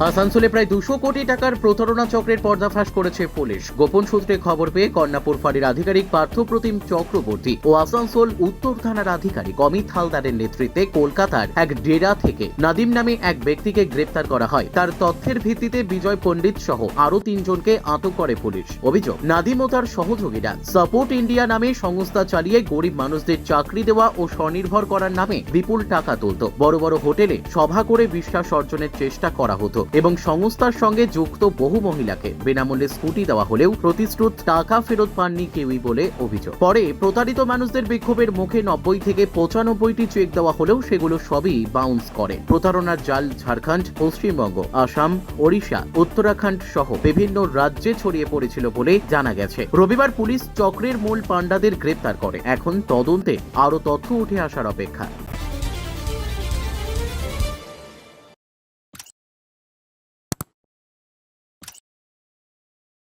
আসানসোলে প্রায় দুশো কোটি টাকার প্রতারণা চক্রের পর্দাফাশ করেছে পুলিশ। গোপন সূত্রে খবর পেয়ে কন্যাপুর ফাঁড়ির আধিকারিক পার্থপ্রতিম চক্রবর্তী ও আসানসোল উত্তর থানার আধিকারিক অমিত হালদারের নেতৃত্বে কলকাতার এক ডেরা থেকে নাদিম নামে এক ব্যক্তিকে গ্রেপ্তার করা হয়। তার তথ্যের ভিত্তিতে বিজয় পণ্ডিত সহ আরও তিনজনকে আটক করে পুলিশ। অভিযোগ, নাদিম ও তার সহযোগীরা সাপোর্ট ইন্ডিয়া নামে সংস্থা চালিয়ে গরিব মানুষদের চাকরি দেওয়া ও স্বনির্ভর করার নামে বিপুল টাকা তুলত। বড় বড় হোটেলে সভা করে বিশ্বাস অর্জনের চেষ্টা করা হতো। এবং সংস্থার সঙ্গে যুক্ত বহু মহিলাকে বিনামূল্যে স্কুটি দেওয়া হলেও প্রতিশ্রুত টাকা ফেরত পাননি কেউই বলে অভিযোগ। পরে প্রতারিত মানুষদের বিক্ষোভের মুখে নব্বই থেকে পঁচানব্বইটি চেক দেওয়া হলেও সেগুলো সবই বাউন্স করে। প্রতারণার জাল ঝাড়খণ্ড, পশ্চিমবঙ্গ, আসাম, ওড়িশা, উত্তরাখণ্ড সহ বিভিন্ন রাজ্যে ছড়িয়ে পড়েছিল বলে জানা গেছে। রবিবার পুলিশ চক্রের মূল পাণ্ডাদের গ্রেপ্তার করে। এখন তদন্তে আরও তথ্য উঠে আসার অপেক্ষা